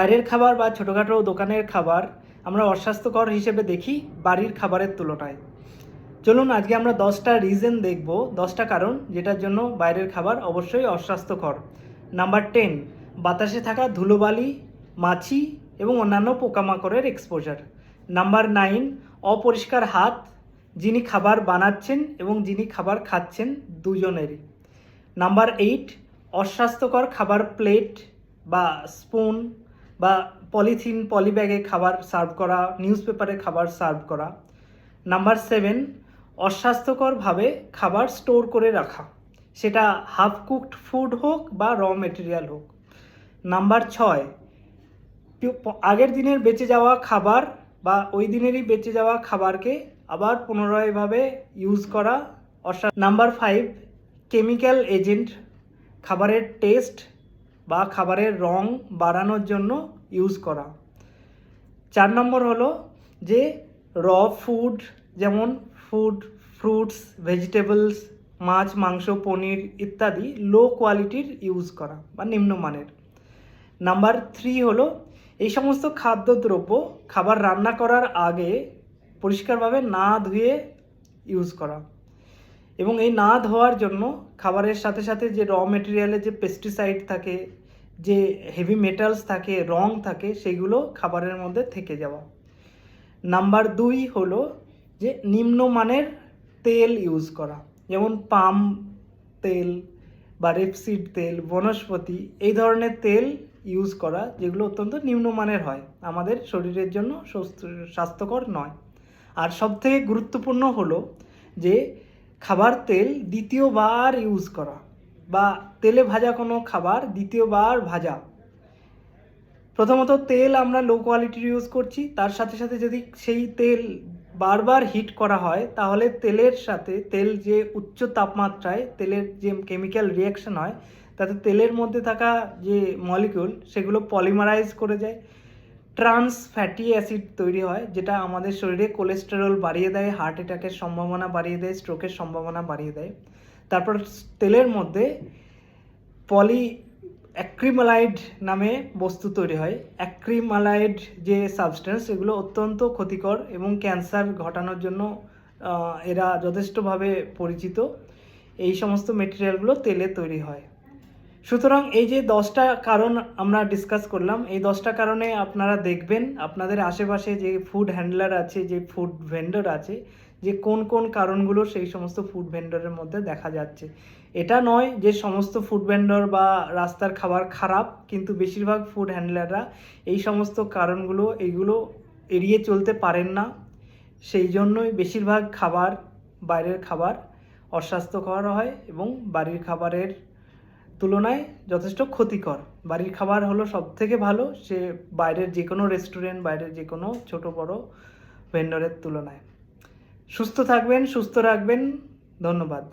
বাইরের খাবার বা ছোটোখাটো দোকানের খাবার আমরা অস্বাস্থ্যকর হিসেবে দেখি বাড়ির খাবারের তুলনায়। চলুন আজকে আমরা দশটা রিজন দেখব, দশটা কারণ যেটার জন্য বাইরের খাবার অবশ্যই অস্বাস্থ্যকর। নাম্বার টেন বাতাসে থাকা ধুলোবালি, মাছি এবং অন্যান্য পোকামাকড়ের এক্সপোজার নাম্বার নাইন অপরিষ্কার হাত, যিনি খাবার বানাচ্ছেন এবং যিনি খাবার খাচ্ছেন দুজনেরই। নাম্বার এইট অস্বাস্থ্যকর খাবার প্লেট বা স্পুন বা পলিথিন পলিব্যাগে খাবার সার্ভ করা নিউজ পেপারে খাবার সার্ভ করা। নাম্বার সেভেন অস্বাস্থ্যকরভাবে খাবার স্টোর করে রাখা। সেটা হাফ কুকড ফুড হোক বা র মেটেরিয়াল হোক। নাম্বার ছয় আগের দিনের বেঁচে যাওয়া খাবার বা ওই দিনেরই বেঁচে যাওয়া খাবারকে আবার পুনরায়ভাবে ইউজ করা। অসা নাম্বার ফাইভ কেমিক্যাল এজেন্ট খাবারের টেস্ট বা খাবারের রং বাড়ানোর জন্য ইউজ করা। চার নম্বর হলো যে র ফুড যেমন ফুড ফ্রুটস ভেজিটেবলস মাছ, মাংস, পনির ইত্যাদি লো কোয়ালিটির ইউজ করা বা নিম্নমানের নাম্বার থ্রি হলো এই সমস্ত খাদ্যদ্রব্য খাবার রান্না করার আগে পরিষ্কারভাবে না ধুয়ে ইউজ করা এবং এই না ধোয়ার জন্য খাবারের সাথে সাথে যে র মেটেরিয়ালে যে পেস্টিসাইড থাকে যে হেভি মেটালস থাকে, রং থাকে, সেগুলো খাবারের মধ্যে থেকে যাওয়া। নাম্বার দুই হলো যে নিম্নমানের তেল ইউজ করা। যেমন পাম তেল বা রেপসিড তেল, বনস্পতি, এই ধরনের তেল ইউজ করা, যেগুলো অত্যন্ত নিম্নমানের হয়। আমাদের শরীরের জন্য স্বাস্থ্যকর নয়। আর সবথেকে গুরুত্বপূর্ণ হলো যে খাবার তেল দ্বিতীয়বার ইউজ করা। বা তেলে ভাজা কোনো খাবার, দ্বিতীয়বার ভাজা। প্রথমত তেল আমরা লো কোয়ালিটির ইউজ করছি, তার সাথে সাথে যদি সেই তেল বারবার হিট করা হয়, তাহলে তেলের সাথে, তেল যে উচ্চ তাপমাত্রায়, তেলের যে কেমিক্যাল রিয়াকশন হয়, তাতে তেলের মধ্যে থাকা যে মলিকিউল সেগুলো পলিমারাইজ করে যায়। ট্রান্স ফ্যাটি অ্যাসিড তৈরি হয়, যেটা আমাদের শরীরে কোলেস্টেরল বাড়িয়ে দেয় হার্ট অ্যাটাকের সম্ভাবনা বাড়িয়ে দেয় স্ট্রোকের সম্ভাবনা বাড়িয়ে দেয়। তারপর তেলের মধ্যে পলি অ্যাক্রিমালাইড নামে বস্তু তৈরি হয়। অ্যাক্রিমালাইড যে সাবস্টেন্স এগুলো অত্যন্ত ক্ষতিকর এবং ক্যান্সার ঘটানোর জন্য এরা যথেষ্টভাবে পরিচিত। এই সমস্ত মেটেরিয়ালগুলো তেলে তৈরি হয়। সুতরাং এই যে দশটা কারণ আমরা ডিসকাস করলাম, এই দশটা কারণে আপনারা দেখবেন, আপনাদের আশেপাশে যে ফুড হ্যান্ডলার আছে, যে ফুড ভেন্ডর আছে যে কোন কোন কারণগুলো সেই সমস্ত ফুড ভেন্ডরের মধ্যে দেখা যাচ্ছে। এটা নয় যে সমস্ত ফুড ভেন্ডর বা রাস্তার খাবার খারাপ, কিন্তু বেশিরভাগ ফুড হ্যান্ডলাররা এই সমস্ত কারণগুলো, এইগুলো এড়িয়ে চলতে পারেন না। সেই জন্যই বেশিরভাগ খাবার বাইরের খাবার অস্বাস্থ্যকর হয় এবং বাড়ির খাবারের তুলনায় যথেষ্ট ক্ষতিকর। বাড়ির খাবার হলো সব থেকে ভালো সে বাইরের যে কোনো রেস্টুরেন্ট বাইরের যে কোনো ছোট বড় ভেন্ডরের তুলনায়। সুস্থ থাকবেন সুস্থ রাখবেন। ধন্যবাদ।